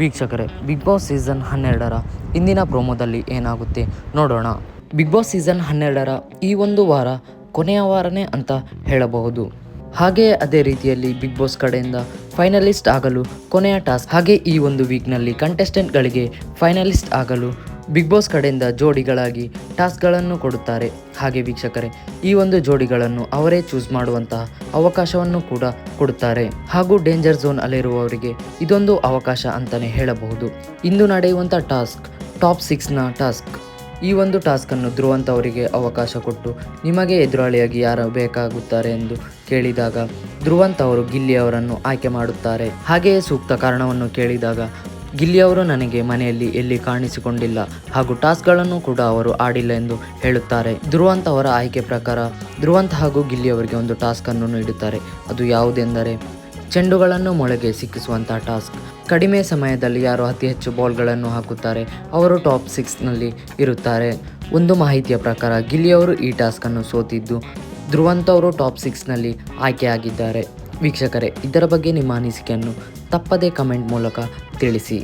ವೀಕ್ಷಕರೇ big boss season ಹನ್ನೆರಡರ ಇಂದಿನ ಪ್ರೋಮೋದಲ್ಲಿ ಏನಾಗುತ್ತೆ ನೋಡೋಣ. ಬಿಗ್ ಬಾಸ್ ಸೀಸನ್ ಹನ್ನೆರಡರ ಈ ಒಂದು ವಾರ ಕೊನೆಯ ವಾರನೇ ಅಂತ ಹೇಳಬಹುದು. ಹಾಗೆಯೇ ಅದೇ ರೀತಿಯಲ್ಲಿ ಬಿಗ್ ಬಾಸ್ ಕಡೆಯಿಂದ ಫೈನಲಿಸ್ಟ್ ಆಗಲು ಕೊನೆಯ ಟಾಸ್ಕ್ ಹಾಗೆ ಈ ಒಂದು ವೀಕ್ನಲ್ಲಿ ಕಂಟೆಸ್ಟೆಂಟ್ಗಳಿಗೆ ಫೈನಲಿಸ್ಟ್ ಆಗಲು ಬಿಗ್ ಬಾಸ್ ಕಡೆಯಿಂದ ಜೋಡಿಗಳಾಗಿ ಟಾಸ್ಕ್ಗಳನ್ನು ಕೊಡುತ್ತಾರೆ. ಹಾಗೆ ವೀಕ್ಷಕರೇ, ಈ ಒಂದು ಜೋಡಿಗಳನ್ನು ಅವರೇ ಚೂಸ್ ಮಾಡುವಂತಹ ಅವಕಾಶವನ್ನು ಕೂಡ ಕೊಡುತ್ತಾರೆ. ಹಾಗೂ ಡೇಂಜರ್ ಝೋನ್ ಅಲ್ಲಿರುವವರಿಗೆ ಇದೊಂದು ಅವಕಾಶ ಅಂತಲೇ ಹೇಳಬಹುದು. ಇಂದು ನಡೆಯುವಂಥ ಟಾಸ್ಕ್ ಟಾಪ್ ಸಿಕ್ಸ್ನ ಟಾಸ್ಕ್. ಈ ಒಂದು ಟಾಸ್ಕನ್ನು ಧ್ರುವಂತ ಅವರಿಗೆ ಅವಕಾಶ ಕೊಟ್ಟು ನಿಮಗೆ ಎದುರಾಳಿಯಾಗಿ ಯಾರು ಬೇಕಾಗುತ್ತಾರೆ ಎಂದು ಕೇಳಿದಾಗ ಧ್ರುವಂತ್ ಅವರು ಗಿಲ್ಲಿ ಅವರನ್ನು ಆಯ್ಕೆ ಮಾಡುತ್ತಾರೆ. ಹಾಗೆಯೇ ಸೂಕ್ತ ಕಾರಣವನ್ನು ಕೇಳಿದಾಗ ಗಿಲ್ಲಿ ಅವರು ನನಗೆ ಮನೆಯಲ್ಲಿ ಎಲ್ಲಿ ಕಾಣಿಸಿಕೊಂಡಿಲ್ಲ ಹಾಗೂ ಟಾಸ್ಕ್ಗಳನ್ನು ಕೂಡ ಅವರು ಆಡಿಲ್ಲ ಎಂದು ಹೇಳುತ್ತಾರೆ. ಧ್ರುವಂತ ಅವರ ಆಯ್ಕೆ ಪ್ರಕಾರ ಧ್ರುವಂತ ಹಾಗೂ ಗಿಲ್ಲಿ ಅವರಿಗೆ ಒಂದು ಟಾಸ್ಕ್ ಅನ್ನು ನೀಡುತ್ತಾರೆ. ಅದು ಯಾವುದೆಂದರೆ ಚೆಂಡುಗಳನ್ನು ಮೊಳಗೆ ಸಿಕ್ಕಿಸುವಂತಹ ಟಾಸ್ಕ್. ಕಡಿಮೆ ಸಮಯದಲ್ಲಿ ಯಾರು ಅತಿ ಹೆಚ್ಚು ಬಾಲ್ಗಳನ್ನು ಹಾಕುತ್ತಾರೆ. ಅವರು ಟಾಪ್ ಸಿಕ್ಸ್ನಲ್ಲಿ ಇರುತ್ತಾರೆ. ಒಂದು ಮಾಹಿತಿಯ ಪ್ರಕಾರ ಗಿಲ್ಲಿ ಅವರು ಈ ಟಾಸ್ಕನ್ನು ಸೋತಿದ್ದು. ಧ್ರುವಂತ ಅವರು ಟಾಪ್ ಸಿಕ್ಸ್ನಲ್ಲಿ ಆಯ್ಕೆಯಾಗಿದ್ದಾರೆ. ವೀಕ್ಷಕರೇ ಇದರ ಬಗ್ಗೆ ನಿಮ್ಮ ಅನಿಸಿಕೆಯನ್ನು ತಪ್ಪದೇ ಕಮೆಂಟ್ ಮೂಲಕ ತಿಳಿಸಿ.